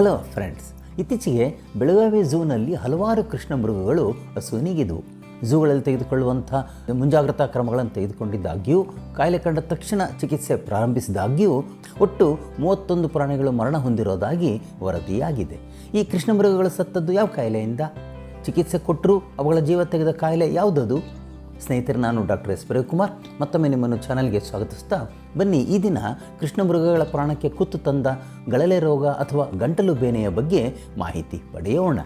Hello friends ಇತ್ತೀಚೆಗೆ ಬೆಳಗಾವಿ ಝೂನಲ್ಲಿ ಹಲವಾರು ಕೃಷ್ಣ ಮೃಗಗಳು ಸುನಿಗಿದವು ಝೂಗಳಲ್ಲಿ ತೆಗೆದುಕೊಳ್ಳುವಂಥ ಮುಂಜಾಗ್ರತಾ ಕ್ರಮಗಳನ್ನು ತೆಗೆದುಕೊಂಡಿದ್ದಾಗ್ಯೂ, ಕಾಯಿಲೆ ಕಂಡ ತಕ್ಷಣ ಚಿಕಿತ್ಸೆ ಪ್ರಾರಂಭಿಸಿದಾಗ್ಯೂ ಒಟ್ಟು ಮೂವತ್ತೊಂದು ಪ್ರಾಣಿಗಳು ಮರಣ ಹೊಂದಿರೋದಾಗಿ ವರದಿಯಾಗಿದೆ. ಈ ಕೃಷ್ಣ ಮೃಗಗಳು ಸತ್ತದ್ದು ಯಾವ ಕಾಯಿಲೆಯಿಂದ? ಚಿಕಿತ್ಸೆ ಕೊಟ್ಟರೂ ಅವುಗಳ ಜೀವ ತೆಗೆದ ಕಾಯಿಲೆ ಯಾವುದದು? ಸ್ನೇಹಿತರೆ, ನಾನು ಡಾಕ್ಟರ್ ಎಸ್ ಕುಮಾರ್ ಮತ್ತೊಮ್ಮೆ ನಿಮ್ಮನ್ನು ಚಾನಲ್ಗೆ ಸ್ವಾಗತಿಸ್ತಾ ಬನ್ನಿ. ಈ ದಿನ ಕೃಷ್ಣ ಮೃಗಗಳ ಪ್ರಾಣಕ್ಕೆ ಕುತ್ತು ತಂದ ಗಳಲೆ ರೋಗ ಅಥವಾ ಗಂಟಲು ಬೇನೆಯ ಬಗ್ಗೆ ಮಾಹಿತಿ ಪಡೆಯೋಣ.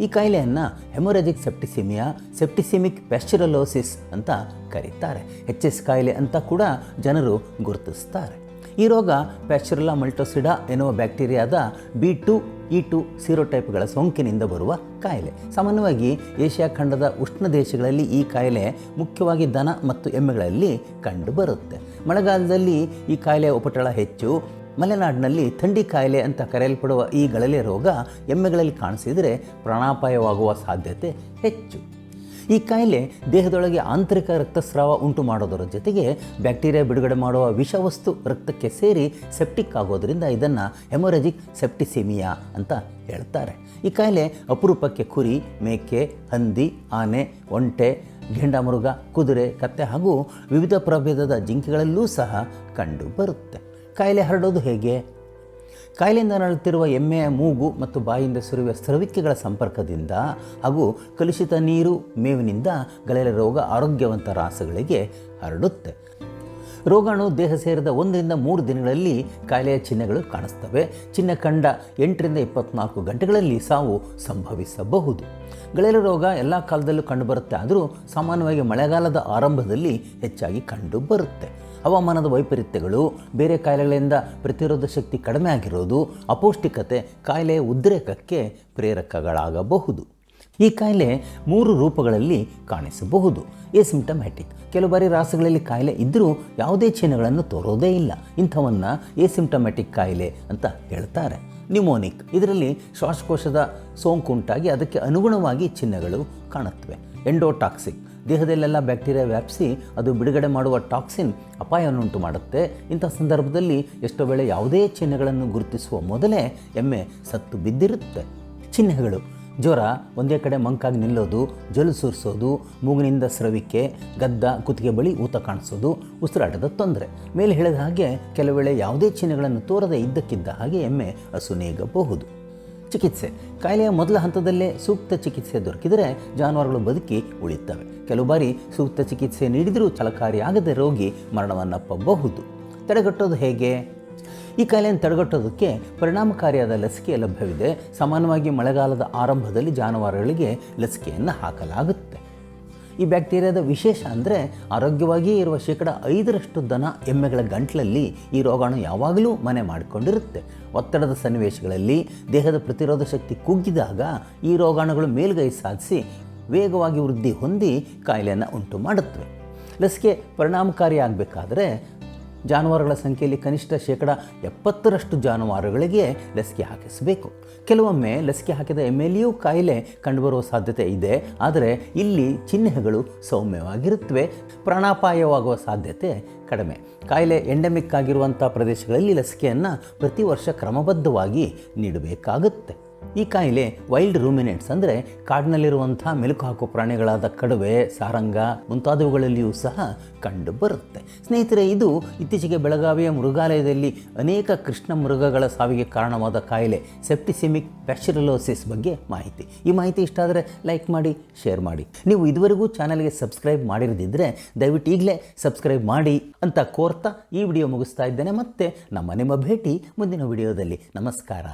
ಈ ಕಾಯಿಲೆಯನ್ನು ಹೆಮೊರಜಿಕ್ ಸೆಪ್ಟಿಸಿಮಿಯಾ, ಸೆಪ್ಟಿಸಿಮಿಕ್ ಪ್ಯಾಸ್ಚುರಲೋಸಿಸ್ ಅಂತ ಕರೀತಾರೆ. ಎಚ್ ಎಸ್ ಕಾಯಿಲೆ ಅಂತ ಕೂಡ ಜನರು ಗುರುತಿಸ್ತಾರೆ. ಈ ರೋಗ ಪ್ಯಾಚುರಲಾ ಮಲ್ಟೋಸಿಡಾ ಎನ್ನುವ ಬ್ಯಾಕ್ಟೀರಿಯಾದ ಬಿ ಟು, ಇ ಟು ಸೀರೋಟೈಪ್ಗಳ ಸೋಂಕಿನಿಂದ ಬರುವ ಕಾಯಿಲೆ. ಸಾಮಾನ್ಯವಾಗಿ ಏಷ್ಯಾ ಖಂಡದ ಉಷ್ಣ ದೇಶಗಳಲ್ಲಿ ಈ ಕಾಯಿಲೆ ಮುಖ್ಯವಾಗಿ ದನ ಮತ್ತು ಎಮ್ಮೆಗಳಲ್ಲಿ ಕಂಡುಬರುತ್ತೆ ಮಳೆಗಾಲದಲ್ಲಿ ಈ ಕಾಯಿಲೆಯ ಉಪಟಳ ಹೆಚ್ಚು. ಮಲೆನಾಡಿನಲ್ಲಿ ಥಂಡಿ ಕಾಯಿಲೆ ಅಂತ ಕರೆಯಲ್ಪಡುವ ಈ ಗಳಲೆ ರೋಗ ಎಮ್ಮೆಗಳಲ್ಲಿ ಕಾಣಿಸಿದರೆ ಪ್ರಾಣಾಪಾಯವಾಗುವ ಸಾಧ್ಯತೆ ಹೆಚ್ಚು. ಈ ಕಾಯಿಲೆ ದೇಹದೊಳಗೆ ಆಂತರಿಕ ರಕ್ತಸ್ರಾವ ಉಂಟು ಮಾಡೋದರ ಜೊತೆಗೆ ಬ್ಯಾಕ್ಟೀರಿಯಾ ಬಿಡುಗಡೆ ಮಾಡುವ ವಿಷವಸ್ತು ರಕ್ತಕ್ಕೆ ಸೇರಿ ಸೆಪ್ಟಿಕ್ ಆಗೋದರಿಂದ ಇದನ್ನು ಹೆಮೊರಜಿಕ್ ಸೆಪ್ಟಿಸಿಮಿಯಾ ಅಂತ ಹೇಳ್ತಾರೆ. ಈ ಕಾಯಿಲೆ ಅಪರೂಪಕ್ಕೆ ಕುರಿ, ಮೇಕೆ, ಹಂದಿ, ಆನೆ, ಒಂಟೆ, ಗೆಂಡಮೃಗ, ಕುದುರೆ, ಕತ್ತೆ ಹಾಗೂ ವಿವಿಧ ಪ್ರಭೇದದ ಜಿಂಕೆಗಳಲ್ಲೂ ಸಹ ಕಂಡು ಬರುತ್ತೆ ಕಾಯಿಲೆ ಹರಡೋದು ಹೇಗೆ? ಕಾಯಿಲೆಯಿಂದ ನರಳುತ್ತಿರುವ ಎಮ್ಮೆಯ ಮೂಗು ಮತ್ತು ಬಾಯಿಂದ ಸುರಿಯುವ ಸ್ರವಿಕೆಗಳ ಸಂಪರ್ಕದಿಂದ ಹಾಗೂ ಕಲುಷಿತ ನೀರು, ಮೇವಿನಿಂದ ಗಲೆಯ ರೋಗ, ಆರೋಗ್ಯವಂತ ರಾಸಗಳಿಗೆ ಹರಡುತ್ತೆ. ರೋಗಾಣು ದೇಹ ಸೇರಿದ ಒಂದರಿಂದ ಮೂರು ದಿನಗಳಲ್ಲಿ ಕಾಯಿಲೆಯ ಚಿಹ್ನೆಗಳು ಕಾಣಿಸ್ತವೆ. ಚಿನ್ನ ಕಂಡ ಎಂಟರಿಂದ ಇಪ್ಪತ್ನಾಲ್ಕು ಗಂಟೆಗಳಲ್ಲಿ ಸಾವು ಸಂಭವಿಸಬಹುದು. ಗಳೆಯ ರೋಗ ಎಲ್ಲ ಕಾಲದಲ್ಲೂ ಕಂಡುಬರುತ್ತೆ. ಆದರೂ ಸಾಮಾನ್ಯವಾಗಿ ಮಳೆಗಾಲದ ಆರಂಭದಲ್ಲಿ ಹೆಚ್ಚಾಗಿ ಕಂಡುಬರುತ್ತೆ. ಹವಾಮಾನದ ವೈಪರೀತ್ಯಗಳು, ಬೇರೆ ಕಾಯಿಲೆಗಳಿಂದ ಪ್ರತಿರೋಧ ಶಕ್ತಿ ಕಡಿಮೆ ಆಗಿರೋದು ಅಪೌಷ್ಟಿಕತೆ ಕಾಯಿಲೆಯ ಉದ್ರೇಕಕ್ಕೆ ಪ್ರೇರಕಗಳಾಗಬಹುದು. ಈ ಕಾಯಿಲೆ ಮೂರು ರೂಪಗಳಲ್ಲಿ ಕಾಣಿಸಬಹುದು. ಎಸಿಂಟಮ್ಯಾಟಿಕ್ ಕೆಲವು ಬಾರಿ ರಾಸುಗಳಲ್ಲಿ ಕಾಯಿಲೆ ಇದ್ದರೂ ಯಾವುದೇ ಚಿಹ್ನೆಗಳನ್ನು ತೋರೋದೇ ಇಲ್ಲ. ಇಂಥವನ್ನು ಎಸಿಂಟಮ್ಯಾಟಿಕ್ ಕಾಯಿಲೆ ಅಂತ ಹೇಳ್ತಾರೆ. ನ್ಯೂಮೋನಿಕ್. ಇದರಲ್ಲಿ ಶ್ವಾಸಕೋಶದ ಸೋಂಕು ಉಂಟಾಗಿ ಅದಕ್ಕೆ ಅನುಗುಣವಾಗಿ ಚಿಹ್ನೆಗಳು ಕಾಣುತ್ತವೆ. ಎಂಡೋಟಾಕ್ಸಿಕ್. ದೇಹದಲ್ಲೆಲ್ಲ ಬ್ಯಾಕ್ಟೀರಿಯಾ ವ್ಯಾಪಿಸಿ ಅದು ಬಿಡುಗಡೆ ಮಾಡುವ ಟಾಕ್ಸಿನ್ ಅಪಾಯವನ್ನುಂಟು ಮಾಡುತ್ತೆ. ಇಂಥ ಸಂದರ್ಭದಲ್ಲಿ ಎಷ್ಟೋ ವೇಳೆ ಯಾವುದೇ ಚಿಹ್ನೆಗಳನ್ನು ಗುರುತಿಸುವ ಮೊದಲೇ ಎಮ್ಮೆ ಸತ್ತು ಬಿದ್ದಿರುತ್ತೆ. ಚಿಹ್ನೆಗಳು ಜ್ವರ, ಒಂದೇ ಕಡೆ ಮಂಕಾಗಿ ನಿಲ್ಲೋದು, ಜಲು ಸುರಿಸೋದು, ಮೂಗಿನಿಂದ ಸ್ರವಿಕೆ, ಗದ್ದ, ಕುತ್ತಿಗೆ ಬಳಿ ಊತ ಕಾಣಿಸೋದು, ಉಸಿರಾಟದ ತೊಂದರೆ. ಮೇಲೆ ಹೇಳಿದ ಹಾಗೆ ಕೆಲವು ವೇಳೆ ಯಾವುದೇ ಚಿಹ್ನೆಗಳನ್ನು ತೋರದೇ ಇದ್ದಕ್ಕಿದ್ದ ಹಾಗೆ ಎಮ್ಮೆ ಹಸುನೀಗಬಹುದು ಚಿಕಿತ್ಸೆ. ಕಾಯಿಲೆಯ ಮೊದಲ ಹಂತದಲ್ಲೇ ಸೂಕ್ತ ಚಿಕಿತ್ಸೆ ದೊರಕಿದರೆ ಜಾನುವಾರುಗಳು ಬದುಕಿ ಉಳಿತವೆ ಕೆಲವು ಬಾರಿ ಸೂಕ್ತ ಚಿಕಿತ್ಸೆ ನೀಡಿದರೂ ಫಲಕಾರಿಯಾಗದೆ ರೋಗಿ ಮರಣವನ್ನಪ್ಪಬಹುದು. ತಡೆಗಟ್ಟೋದು ಹೇಗೆ? ಈ ಕಾಯಿಲೆಯನ್ನು ತಡೆಗಟ್ಟೋದಕ್ಕೆ ಪರಿಣಾಮಕಾರಿಯಾದ ಲಸಿಕೆ ಲಭ್ಯವಿದೆ. ಸಾಮಾನ್ಯವಾಗಿ ಮಳೆಗಾಲದ ಆರಂಭದಲ್ಲಿ ಜಾನುವಾರುಗಳಿಗೆ ಲಸಿಕೆಯನ್ನು ಹಾಕಲಾಗುತ್ತೆ. ಈ ಬ್ಯಾಕ್ಟೀರಿಯಾದ ವಿಶೇಷ ಅಂದರೆ ಆರೋಗ್ಯವಾಗಿಯೇ ಇರುವ ಶೇಕಡ ಐದರಷ್ಟು ದನ ಎಮ್ಮೆಗಳ ಗಂಟ್ಲಲ್ಲಿ ಈ ರೋಗಾಣು ಯಾವಾಗಲೂ ಮನೆ ಮಾಡಿಕೊಂಡಿರುತ್ತೆ. ಒತ್ತಡದ ಸನ್ನಿವೇಶಗಳಲ್ಲಿ ದೇಹದ ಪ್ರತಿರೋಧ ಶಕ್ತಿ ಕುಗ್ಗಿದಾಗ ಈ ರೋಗಾಣುಗಳು ಮೇಲುಗೈ ಸಾಧಿಸಿ ವೇಗವಾಗಿ ವೃದ್ಧಿ ಹೊಂದಿ ಕಾಯಿಲೆಯನ್ನು ಉಂಟು ಮಾಡುತ್ತವೆ ಲಸಿಕೆ ಪರಿಣಾಮಕಾರಿಯಾಗಬೇಕಾದ್ರೆ ಜಾನುವಾರುಗಳ ಸಂಖ್ಯೆಯಲ್ಲಿ ಕನಿಷ್ಠ ಶೇಕಡ ಎಪ್ಪತ್ತರಷ್ಟು ಜಾನುವಾರುಗಳಿಗೆ ಲಸಿಕೆ ಹಾಕಿಸಬೇಕು. ಕೆಲವೊಮ್ಮೆ ಲಸಿಕೆ ಹಾಕಿದ ಎಮ್ಮೆಲಿಯೂ ಕಾಯಿಲೆ ಕಂಡುಬರುವ ಸಾಧ್ಯತೆ ಇದೆ. ಆದರೆ ಇಲ್ಲಿ ಚಿಹ್ನೆಗಳು ಸೌಮ್ಯವಾಗಿರುತ್ತವೆ. ಪ್ರಾಣಾಪಾಯವಾಗುವ ಸಾಧ್ಯತೆ ಕಡಿಮೆ. ಕಾಯಿಲೆ ಎಂಡೆಮಿಕ್ ಆಗಿರುವಂಥ ಪ್ರದೇಶಗಳಲ್ಲಿ ಲಸಿಕೆಯನ್ನು ಪ್ರತಿ ವರ್ಷ ಕ್ರಮಬದ್ಧವಾಗಿ ನೀಡಬೇಕಾಗುತ್ತೆ. ಈ ಕಾಯಿಲೆ ವೈಲ್ಡ್ ರೂಮಿನೆಂಟ್ಸ್ ಅಂದರೆ ಕಾಡಿನಲ್ಲಿರುವಂಥ ಮೆಲುಕು ಹಾಕುವ ಪ್ರಾಣಿಗಳಾದ ಕಡುವೆ ಸಾರಂಗ ಮುಂತಾದವುಗಳಲ್ಲಿಯೂ ಸಹ ಕಂಡುಬರುತ್ತೆ ಸ್ನೇಹಿತರೆ, ಇದು ಇತ್ತೀಚೆಗೆ ಬೆಳಗಾವಿಯ ಮೃಗಾಲಯದಲ್ಲಿ ಅನೇಕ ಕೃಷ್ಣ ಮೃಗಗಳ ಸಾವಿಗೆ ಕಾರಣವಾದ ಕಾಯಿಲೆ, ಸೆಪ್ಟಿಸಿಮಿಕ್ ಪ್ಯಾಸ್ಚುರಲೋಸಿಸ್ ಬಗ್ಗೆ ಮಾಹಿತಿ. ಈ ಮಾಹಿತಿ ಇಷ್ಟ ಆದರೆ ಲೈಕ್ ಮಾಡಿ, ಶೇರ್ ಮಾಡಿ. ನೀವು ಇದುವರೆಗೂ ಚಾನಲ್ಗೆ ಸಬ್ಸ್ಕ್ರೈಬ್ ಮಾಡಿರದಿದ್ದರೆ ದಯವಿಟ್ಟು ಈಗಲೇ ಸಬ್ಸ್ಕ್ರೈಬ್ ಮಾಡಿ ಅಂತ ಕೋರ್ತಾ ಈ ವಿಡಿಯೋ ಮುಗಿಸ್ತಾ ಇದ್ದೇನೆ. ಮತ್ತೆ ನಮ್ಮ ನಿಮ್ಮ ಭೇಟಿ ಮುಂದಿನ ವಿಡಿಯೋದಲ್ಲಿ. ನಮಸ್ಕಾರ.